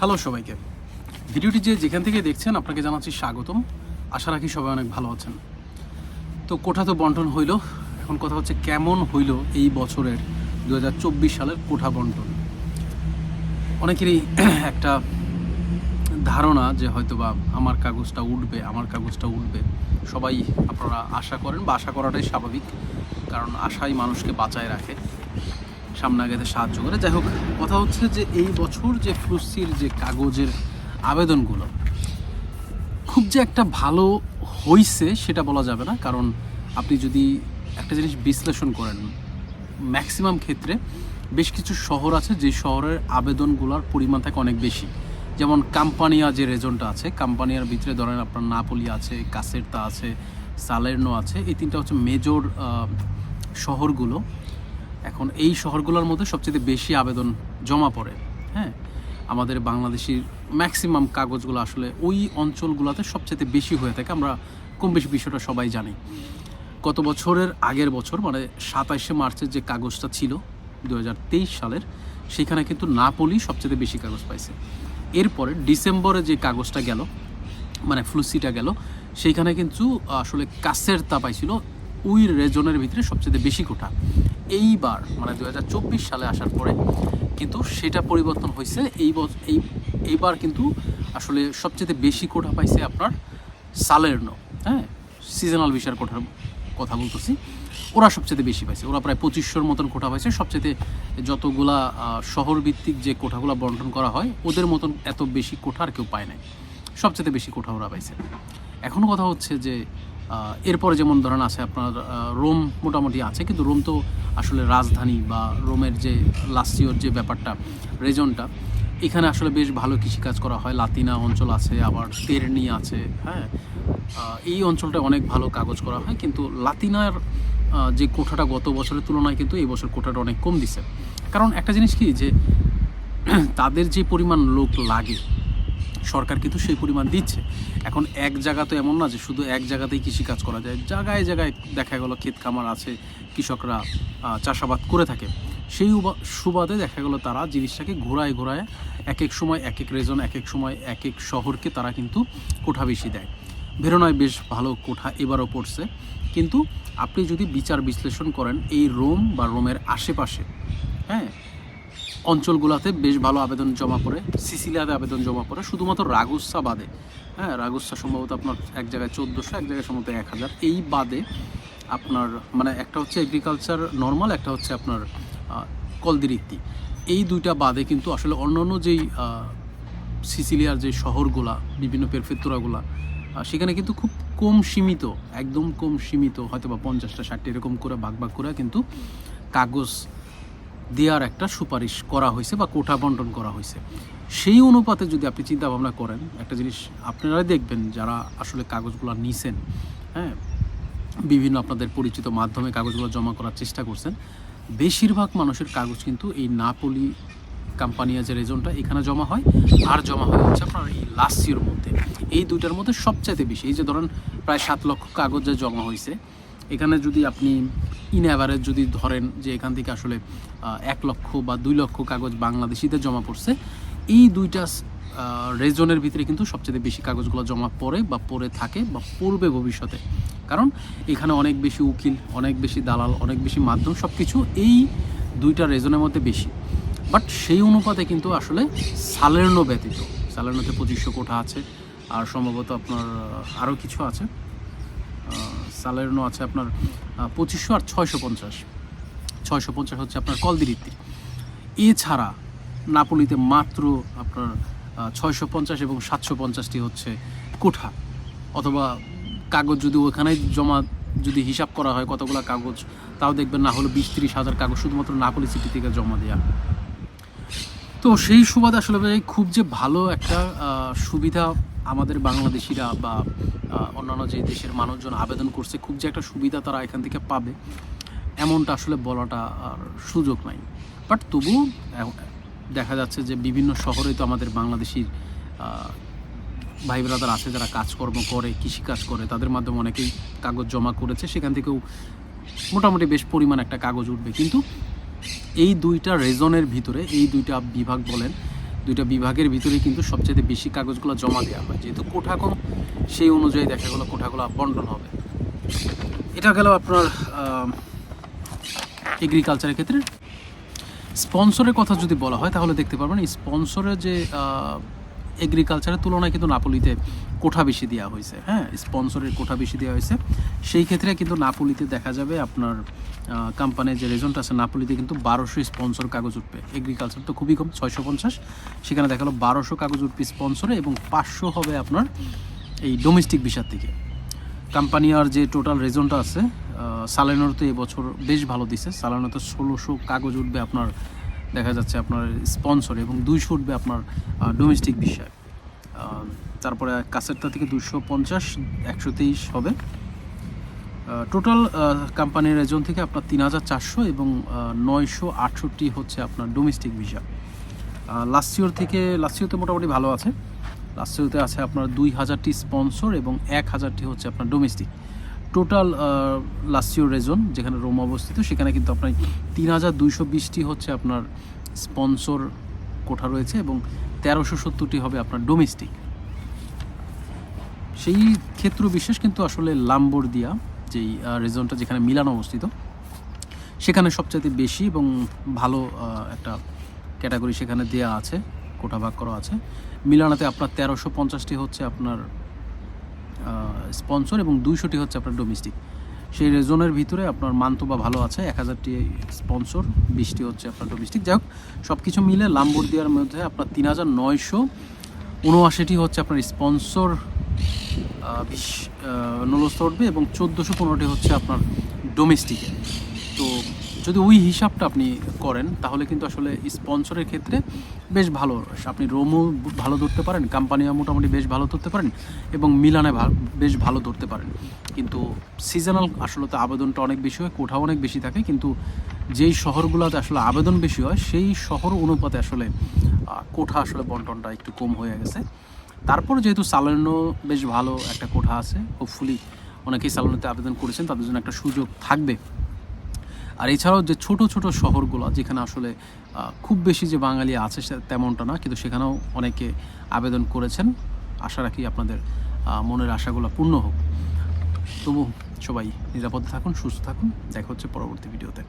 Hello সবাইকে। ভিডিওটি যে যেখান থেকে দেখছেন, আপনাকে জানাচ্ছি স্বাগতম। আশা রাখি সবাই অনেক ভালো আছেন। তো কোঠা তো বন্টন হইল। এখন কথা হচ্ছে কেমন হইল এই বছরের দু হাজার চব্বিশ সালের কোঠা বন্টন? অনেকেরই একটা ধারণা যে হয়তোবা আমার কাগজটা উঠবে, আমার কাগজটা উঠবে। সবাই আপনারা আশা করেন বা আশা করাটাই স্বাভাবিক, কারণ আশাই মানুষকে বাঁচায় রাখে। সামনে আগাতে সাহায্য করে। যাই হোক, কথা হচ্ছে যে এই বছর যে ফ্লুসির যে কাগজের আবেদনগুলো, খুব যে একটা ভালো হইছে সেটা বলা যাবে না। কারণ আপনি যদি একটা জিনিস বিশ্লেষণ করেন, ম্যাক্সিমাম ক্ষেত্রে বেশ কিছু শহর আছে যে শহরের আবেদনগুলোর পরিমাণ থাকে অনেক বেশি। যেমন কাম্পানিয়া যে রেজনটা আছে, কাম্পানিয়ার ভিতরে ধরেন আপনার নাপলি আছে, কাসেরতা আছে, সালের্নো আছে, এই তিনটা হচ্ছে মেজর শহরগুলো। এখন এই শহরগুলোর মধ্যে সবচেয়ে বেশি আবেদন জমা পড়ে হ্যাঁ? আমাদের বাংলাদেশির ম্যাক্সিমাম কাগজগুলো আসলে ওই অঞ্চলগুলোতে সবচেয়ে বেশি হয়ে থাকে, আমরা কম বেশি বিষয়টা সবাই জানি। গত বছরের আগের বছর মানে সাতাইশে মার্চের যে কাগজটা ছিল দু হাজার তেইশ সালের, সেখানে কিন্তু নাপলি সবচেয়ে বেশি কাগজ পাইছে। এরপরে ডিসেম্বরে যে কাগজটা গেল মানে ফ্লুসিটা গেল সেইখানে কিন্তু আসলে কাছের তা পাইছিল ওই রেজনের ভিতরে সবচেয়ে বেশি কোঠা এইবার মানে দু হাজার চব্বিশ সালে আসার পরে কিন্তু সেটা পরিবর্তন হয়েছে এই এই এইবার কিন্তু আসলে সবচেয়ে বেশি কোঠা পাইছে আপনার সালেরনো হ্যাঁ? সিজনাল ভিসার কোঠার কথা বলতেছি। ওরা সবচেয়ে বেশি পাইছে। ওরা প্রায় পঁচিশশোর মতন কোঠা পাইছে। সবচেয়ে যতগুলা আহ, শহর ভিত্তিক যে কোঠাগুলো বন্টন করা হয় ওদের মতন এত বেশি কোঠা আর কেউ পায় নাই। সবচেয়ে বেশি কোঠা ওরা পাইছে। এখন কথা হচ্ছে যে এরপরে যেমন ধরেন আছে আপনার রোম মোটামুটি আছে, কিন্তু রোম তো আসলে রাজধানী বা রোমের যে লাসিওর যে ব্যাপারটা রেজনটা এখানে আসলে বেশ ভালো কৃষিকাজ করা হয়। লাতিনা অঞ্চল আছে, আবার তেরনি আছে হ্যাঁ? এই অঞ্চলটা অনেক ভালো কাগজ করা হয়, কিন্তু লাতিনার যে কোঠাটা গত বছরের তুলনায় কিন্তু এই বছর কোঠাটা অনেক কম দিছে। কারণ একটা জিনিস কি, যে তাদের যে পরিমাণ লোক লাগে সরকার কিন্তু সেই পরিমাণ দিচ্ছে। এখন এক জায়গা তো এমন না যে শুধু এক জায়গাতেই কৃষিকাজ করা যায়, জায়গায় জায়গায় দেখা গেল ক্ষেত খামার আছে, কৃষকরা চাষাবাদ করে থাকে। সেই সুবাদে দেখা গেল তারা জিনিসটাকে ঘোরায় ঘোরায় এক এক সময় এক এক রেজন এক এক সময় এক এক শহরকে তারা কিন্তু কোঠা বেশি দেয়। ভেরোনায় বেশ ভালো কোঠা এবারও পড়ছে। কিন্তু আপনি যদি বিচার বিশ্লেষণ করেন, এই রোম বা রোমের আশেপাশে হ্যাঁ অঞ্চলগুলোতে বেশ ভালো আবেদন জমা পড়ে সিসিলিয়াতে আবেদন জমা পড়ে শুধুমাত্র রাগুসা বাদে। হ্যাঁ রাগুসা সম্ভবত আপনার এক জায়গায় চোদ্দোশো এক জায়গায় সম্ভবত এক হাজার। এই বাদে আপনার মানে একটা হচ্ছে এগ্রিকালচার নর্মাল একটা হচ্ছে আপনার আহ, কলদিরিক্তি এই দুইটা বাদে কিন্তু আসলে অন্য অন্য যেই সিসিলিয়ার যে শহরগুলা বিভিন্ন পেরফেত্তুরাগুলা সেখানে কিন্তু খুব কম সীমিত একদম কম সীমিত হয়তো বা পঞ্চাশটা ষাটটি এরকম করে ভাগ ভাগ করে কিন্তু কাগজ দেওয়ার একটা সুপারিশ করা হয়েছে বা কোঠা বন্টন করা হয়েছে। সেই অনুপাতে যদি আপনি চিন্তা ভাবনা করেন, একটা জিনিস আপনারা দেখবেন যারা আসলে কাগজগুলো নিছেন হ্যাঁ বিভিন্ন আপনাদের পরিচিত মাধ্যমে কাগজগুলো জমা করার চেষ্টা করছেন, বেশিরভাগ মানুষের কাগজ কিন্তু এই নাপলি কাম্পানিয়া যে রেজনটা, এখানে জমা হয়, আর জমা হয় হচ্ছে আপনার এই লাসিওর মধ্যে। এই দুইটার মধ্যে সবচাইতে বেশি, এই যে ধরেন প্রায় সাত লক্ষ কাগজ যে জমা হয়েছে, এখানে যদি আপনি ইন অ্যাভারেজ যদি ধরেন যে এখান থেকে আসলে এক লক্ষ বা দুই লক্ষ কাগজ বাংলাদেশিতে জমা পড়ছে, এই দুইটা রেজনের ভিতরে কিন্তু সবচেয়ে বেশি কাগজগুলো জমা পড়ে বা পড়ে থাকে বা পড়বে ভবিষ্যতে। কারণ এখানে অনেক বেশি উকিল, অনেক বেশি দালাল, অনেক বেশি মাধ্যম সব কিছু এই দুইটা রেজনের মধ্যে বেশি। বাট সেই অনুপাতে কিন্তু আসলে সালের্নো ব্যতীত সালের্নোতে পঁচিশশো কোঠা আছে, আর সম্ভবত আপনার আরও কিছু আছে। সালের্নো আছে আপনার পঁচিশশো আর ছয়শো পঞ্চাশ। ছয়শো পঞ্চাশ হচ্ছে আপনার কলদিরিত্তি এছাড়া নাপোলিতে মাত্র আপনার ছয়শো পঞ্চাশ এবং সাতশো পঞ্চাশটি হচ্ছে কোঠা। অথবা কাগজ যদি ওখানে জমা যদি হিসাব করা হয় কতগুলো কাগজ, তাও দেখবেন না হলে বিশ তিরিশ হাজার কাগজ শুধুমাত্র নাপোলি সিটি থেকে জমা দেওয়া তো সেই সুবাদে আসলে খুব যে ভালো একটা সুবিধা আমাদের বাংলাদেশিরা বা অন্যান্য যে দেশের মানুষজন আবেদন করছে, খুব যে একটা সুবিধা তারা এখান থেকে পাবে, এমনটা আসলে বলাটা আর সুযোগ নাই। বাট তবুও এ- দেখা যাচ্ছে যে বিভিন্ন শহরে তো আমাদের বাংলাদেশির ভাই ব্রাদার আছে যারা কাজকর্ম করে, কৃষিকাজ করে, তাদের মাধ্যমে অনেকেই কাগজ জমা করেছে, সেখান থেকেও মোটামুটি বেশ পরিমাণ একটা কাগজ উঠবে। কিন্তু এই দুইটা রেজনের ভিতরে, এই দুইটা বিভাগ বলেন দুইটা বিভাগের ভিতরে কিন্তু সবচেয়ে বেশি কাগজগুলো জমা দেওয়া হয়। যেহেতু কোঠা কম সেই অনুযায়ী দেখা গেলো কোঠাগুলো বন্টন হবে। এটা গেল আপনার এগ্রিকালচারের ক্ষেত্রে। স্পন্সরের কথা যদি বলা হয়, তাহলে দেখতে পারবেন স্পন্সরের যে এগ্রিকালচারের তুলনায় কিন্তু নাপোলিতে কোঠা বেশি দেওয়া হয়েছে হ্যাঁ? স্পন্সরের কোঠা বেশি দেওয়া হয়েছে। সেই ক্ষেত্রে কিন্তু নাপোলিতে দেখা যাবে আপনার কোম্পানির যে রেজন্ট আছে, নাপোলিতে কিন্তু বারোশো স্পন্সর কাগজ উঠবে। এগ্রিকালচার তো খুবই কম, ছয়শো পঞ্চাশ। সেখানে দেখা গেলো বারোশো কাগজ উঠবে স্পন্সরে এবং পাঁচশো হবে আপনার এই ডোমেস্টিক ভিসার থেকে। কোম্পানি আর যে টোটাল রেজনটা আছে সালানোর তো এবছর বেশ ভালো দিছে। সালানোতে ষোলোশো কাগজ উঠবে আপনার দেখা যাচ্ছে আপনার স্পন্সর এবং দুইশো উঠবে আপনার ডোমেস্টিক বিষয়। তারপরে কাসেরটা থেকে দুশো পঞ্চাশ, একশো তেইশ হবে। টোটাল কোম্পানির রেজন থেকে আপনার তিন হাজার চারশো এবং নয়শো আটষট্টি হচ্ছে আপনার ডোমেস্টিক ভিসা লাস্ট ইয়ার থেকে লাস্ট ইয়ারতে মোটামুটি ভালো আছে। লাস্ট ইয়ারতে আছে আপনার দুই হাজারটি স্পন্সর এবং এক হাজারটি হচ্ছে আপনার ডোমেস্টিক টোটাল ইয়ার রেজন যেখানে রোম অবস্থিত, সেখানে কিন্তু আপনার তিন হাজার দুইশো বিশটি হচ্ছে আপনার স্পন্সর কোঠা রয়েছে এবং তেরোশো সত্তরটি হবে আপনার ডোমেস্টিক সেই ক্ষেত্র বিশেষ কিন্তু আসলে লাম্বর দিয়া যেই রেজনটা যেখানে মিলান অবস্থিত, সেখানে সবচাইতে বেশি এবং ভালো একটা ক্যাটাগরি সেখানে দেয়া আছে, কোঠা ভাগ করা আছে। মিলানাতে আপনার তেরোশো পঞ্চাশটি হচ্ছে আপনার স্পন্সর এবং দুইশোটি হচ্ছে আপনার ডোমেস্টিক সেই রেজনের ভিতরে আপনার মান্তবা ভালো আছে, এক হাজারটি স্পন্সর বিশটি হচ্ছে আপনার ডোমেস্টিক যাই হোক সব কিছু মিলে লাম্বর দেওয়ার মধ্যে আপনার তিন হাজার নয়শো উনআশিটি হচ্ছে আপনার স্পন্সর বিশ নলস্থ এবং চোদ্দোশো পনেরোটি হচ্ছে আপনার ডোমেস্টিকে যদি ওই হিসাবটা আপনি করেন, তাহলে কিন্তু আসলে স্পন্সরের ক্ষেত্রে বেশ ভালো। আপনি রোমও ভালো ধরতে পারেন, কোম্পানিও মোটামুটি বেশ ভালো ধরতে পারেন এবং মিলানে বেশ ভালো ধরতে পারেন। কিন্তু সিজনাল আসলে তো আবেদনটা অনেক বেশি হয়, কোঠাও অনেক বেশি থাকে। কিন্তু যেই শহরগুলোতে আসলে আবেদন বেশি হয়, সেই শহর অনুপাতে আসলে কোঠা আসলে বন্টনটা একটু কম হয়ে গেছে। তারপর যেহেতু সালানো বেশ ভালো একটা কোঠা আছে হোপফুলি অনেকেই সালানোতে আবেদন করেছেন, তাদের জন্য একটা সুযোগ থাকবে। আর এছাড়াও যে ছোট ছোট শহরগুলো, যেখানে আসলে খুব বেশি যে বাঙালি আছে তেমনটা না, কিন্তু সেখানেও অনেকে আবেদন করেছেন। আশা রাখি আপনাদের মনের আশাগুলো পূর্ণ হোক। তবু সবাই নিরাপদে থাকুন, সুস্থ থাকুন। দেখা হচ্ছে পরবর্তী ভিডিওতে।